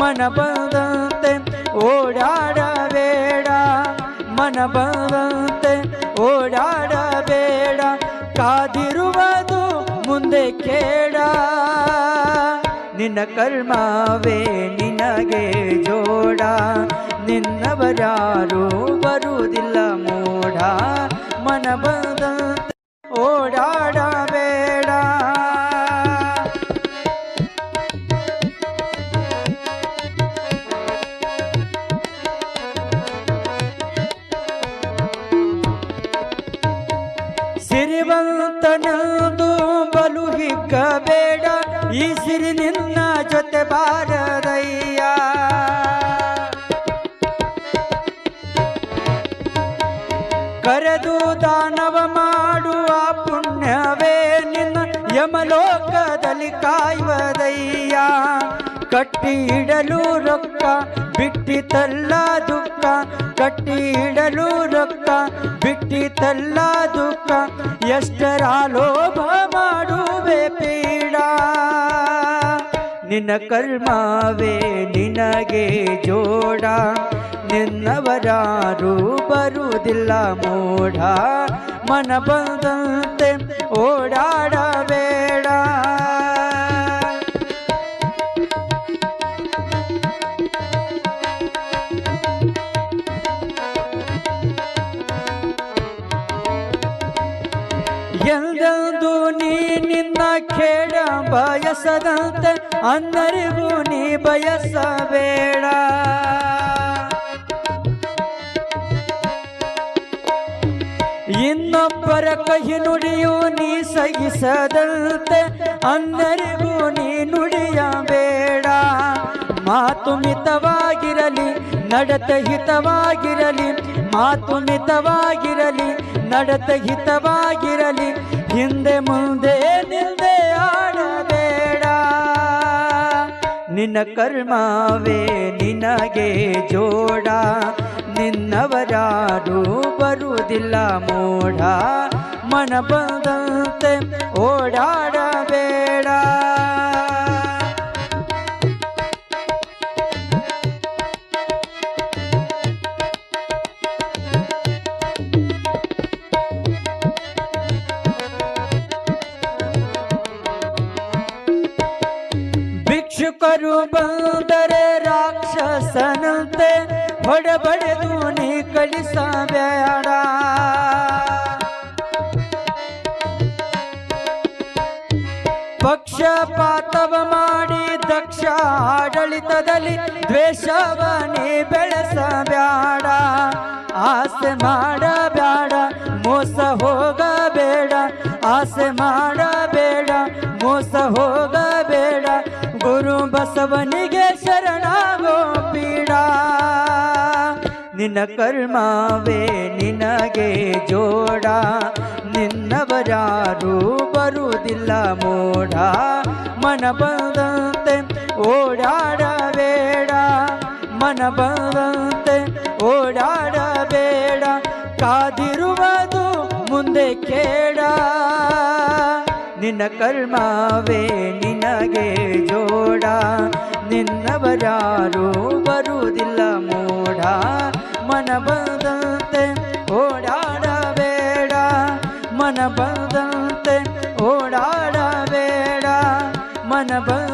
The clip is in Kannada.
ಮನ ಬಂದಂತೆ ಓಡಾಡಬೇಡ ಮನ ಬಂದಂತೆ ಓಡಾಡಬೇಡ, ಕಾದಿರುವುದು ಮುಂದೆ ಕೇಡ ನಿನ್ನ ಕರ್ಮವೇ ನಿನಗೆ ಜೋಡ, ನಿನ್ನವರಾರು ಬರುವುದಿಲ್ಲ ಮೋಡ ಮನ ಬಂದಂತೆ ಓಡಾಡಬೇಡ ಸಿರಿವಂತನದು ಬಲು ಹಿಕ್ಕಬೇಡ ಈ ಸಿರಿ ನಿನ್ನ ಜೊತೆ ಬಾರದಯ್ಯ. ಕರೆದು ದಾನವ ಮಾಡುವ ಪುಣ್ಯವೇ ನಿನ್ನ ಯಮಲೋಕದಲ್ಲಿ ಕಾಯುವುದಯ್ಯ. ಕಟ್ಟಿ ಇಡಲು ರೊಕ್ಕ, ಬಿಟ್ಟಿತಲ್ಲ ದುಃಖ. ಕಟ್ಟಿ ಇಡಲು ರೊಕ್ಕ, ಬಿಟ್ಟಿತಲ್ಲ ದುಃಖ. ಎಷ್ಟರ ಲೋಭ ಮಾಡುವೆ ಪೀಡ. ನಿನ್ನ ಕರ್ಮವೇ ನಿನಗೆ ಜೋಡ. ನಿನ್ನವರಾರು ಬರುವುದಿಲ್ಲ ಮೋಡ. ಮನ ಬಂದಂತೆ ಓಡಾಡಬೇಡ ಎಂದೆಂದು ನೀ ನಿನ್ನ ಖೇಡ ಬಯಸದಂತೆ ಅನ್ನರಿಗೂ ನೀ ಬಯಸಬೇಡ. ಇನ್ನೊಬ್ಬರ ಕಹಿ ನುಡಿಯು ನೀ ಸಹಿಸದಂತೆ ಅನ್ನರಿಗೂ ನೀ ನುಡಿಯಬೇಡ. ಮಾತು ಮಿತವಾಗಿರಲಿ, ನಡತೆ ಹಿತವಾಗಿರಲಿ, ಮಾತು ಮಿತವಾಗಿರಲಿ ನಡತೆ ಹಿತವಾಗಿರಲಿ. ಹಿಂದೆ ಮುಂದೆ ನಿಂದೆ ಆಡಬೇಡ. ನಿನ್ನ ಕರ್ಮವೇ ನಿನಗೆ ಜೋಡ. ನಿನ್ನವರಾರು ಬರುವುದಿಲ್ಲ ಮೋಡ. ಮನ ಬಂದಂತೆ ಓಡಾಡಬೇಡ ಭಿಕ್ಷುಕರು ಬಂದರೆ ರಾಕ್ಷಸನಂತೆ ಹೊಡೆಬಡೆದು ನೀ ಕಳಿಸಬೇಡ. ಪಕ್ಷಪಾತವ ಮಾಡಿ ದಕ್ಷ ಆಡಳಿತದಲ್ಲಿ ದ್ವೇಷವ ನೀ ಬೆಳೆಸಬೇಡ. ಆಸೆ ಮಾಡಬೇಡ, ಮೋಸ ಹೋಗಬೇಡ. ಆಸೆ ಮಾಡಬೇಡ, ಮೋಸ ಹೋಗಬೇಡ. ಗುರು ಬಸವನಿಗೆ ಶರಣಾಗೋ ಪೀಡ. ನಿನ್ನ ಕರ್ಮವೇ ನಿನಗೆ ಜೋಡ. ನಿನ್ನವರಾರು ಬರುವುದಿಲ್ಲ ಮೋಡ. ಮನ ಬಂದಂತೆ ಓಡಾಡಬೇಡ. ಮನ ಬಂದಂತೆ ಓಡಾಡಬೇಡ. ಕಾದಿರುವುದು ಮುಂದೆ ಕೇಳ. ನಿನ್ನ ಕರ್ಮವೇ ನಿನಗೆ ಜೋಡ. ನಿನ್ನವರಾರು ಬರುವುದಿಲ್ಲ ಮೋಡ. ಮನ ಬಂದಂತೆ ಓಡಾಡಬೇಡ. ಮನ ಬಂದಂತೆ ಓಡಾಡಬೇಡ. ಮನ ಬ